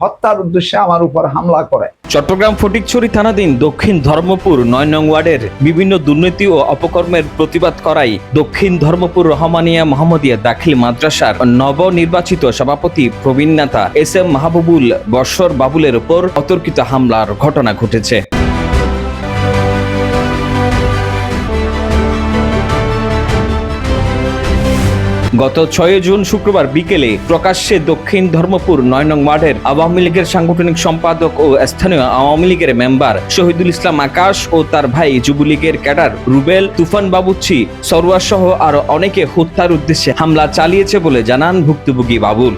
হত্যার উদ্দেশ্যে আমার উপর হামলা করে। চট্টগ্রাম ফটিকছড়ি থানাধীন দক্ষিণ ধর্মপুর নয় নং ওয়ার্ডের বিভিন্ন দুর্নীতি ও অপকর্মের প্রতিবাদ করাই দক্ষিণ ধর্মপুর রহমানিয়া মোহাম্মদিয়া দাখিল মাদ্রাসার নবনির্বাচিত সভাপতি প্রবীণ নেতা এস এম মাহবুবুল বর্ষর বাবুলের উপর অতর্কিত হামলার ঘটনা ঘটেছে। গত ছয় জুন শুক্রবার বিকেলে প্রকাশ্যে দক্ষিণ ধর্মপুর নয় নং ওয়ার্ডের আওয়ামী লীগের সাংগঠনিক সম্পাদক ও স্থানীয় আওয়ামী লীগের মেম্বার শহীদুল ইসলাম আকাশ ও তার ভাই যুবলীগের ক্যাডার রুবেল, তুফান বাবুচ্ছি সরোয়ার সহ আরও অনেকে হত্যার উদ্দেশ্যে হামলা চালিয়েছে বলে জানান ভুক্তভোগী বাবুল।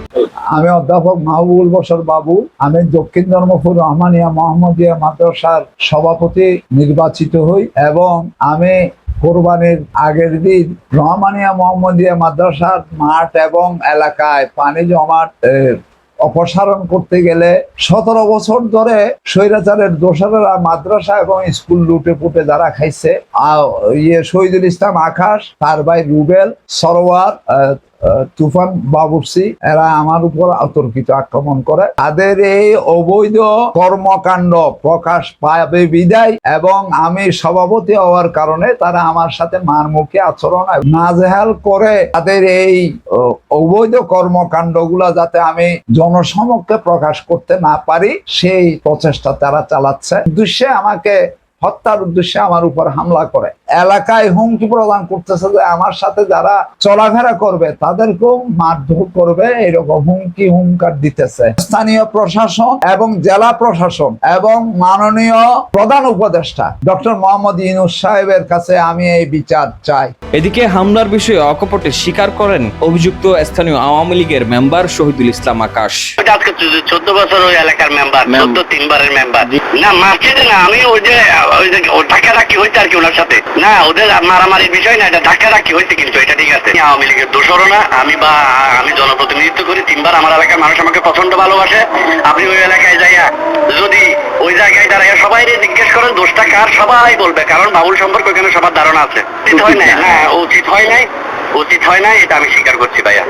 আমি অধ্যাপক মাহবুবুল বসর বাবু। আমি দক্ষিণ ধর্মপুর রহমানিয়া মোহাম্মদিয়া মাদ্রাসার সভাপতি নির্বাচিত হই এবং আমি কোরবানির আগের দিন রহমানিয়া মোহাম্মদিয়া মাদ্রাসার মাঠ এবং এলাকায় পানি জমাট অপসারণ করতে গেলে সতেরো বছর ধরে স্বৈরাচারের দোষারেরা মাদ্রাসা এবং স্কুল লুটে পুটে যারা খাইছে ইয়ে শহীদুল ইসলাম আকাশ, তার ভাই রুবেল, সরোয়ার তুফান বাবুরসি এরা আমার উপর অতর্কিত আক্রমণ করে। তাদের এই অবৈধ কর্মকাণ্ড প্রকাশ পাবে বিদায় এবং আমি সভাপতি হওয়ার কারণে তারা আমার সাথে মারমুখী আচরণ নাজেহাল করে তাদের এই অবৈধ কর্মকাণ্ডগুলো যাতে আমি জনসমক্ষে প্রকাশ করতে না পারি, সেই প্রচেষ্টা তারা চালাচ্ছে। উদ্দেশ্যে আমাকে হত্যার উদ্দেশ্যে আমার উপর হামলা করে। এলাকায় হুমকি প্রদান করতেছে যে আমার সাথে যারা চলাফেরা করবে তাদেরকেও মারধর করবে এরকম হুমকি হুমকার দিতেছে। স্থানীয় প্রশাসন এবং জেলা প্রশাসন এবং মাননীয় প্রধান উপদেষ্টা ডক্টর মোহাম্মদ ইনুস সাহেবের কাছে আমি এই বিচার চাই। এদিকে হামলার বিষয়ে অকপটে স্বীকার করেন অভিযুক্ত স্থানীয় আওয়ামী লীগের মেম্বার শহীদুল ইসলাম আকাশ। আজকে চোদ্দ বছর ওই এলাকার মেম্বার চোদ্দ তিনবারের মেম্বার। না মাসজিদে না আমি ওই যে ওই যে ধাক্কা ধাক্কি হয়েছে আর কি ওনার সাথে? না ওদের মারামারির বিষয় না এটা ধাক্কা ধাক্কি হয়েছে কিন্তু এটা ঠিক আছে। আওয়ামী লীগের দোষরও না আমি বা আমি জনপ্রতিনিধিত্ব করি তিনবার আমার এলাকার মানুষ আমাকে প্রচণ্ড ভালোবাসে। আপনি ওই এলাকায় যাইয়া যদি ওই জায়গায় দাঁড়াইয়া সবাই জিজ্ঞেস করেন দোষটা কার সবাই বলবে কারণ বাবুল সম্পর্কে ওখানে সবার ধারণা আছে। উচিত হয় নাই? হ্যাঁ উচিত হয় নাই উচিত হয় নাই এটা আমি স্বীকার করছি ভাইয়া।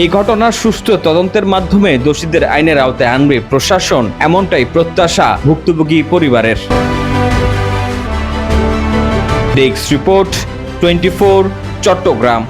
এই ঘটনার সুষ্ঠু তদন্তের মাধ্যমে দোষীদের আইনের আওতায় আনবে প্রশাসন, এমনটাই প্রত্যাশা ভুক্তভোগী পরিবারের। Desk report, twenty Chittagong.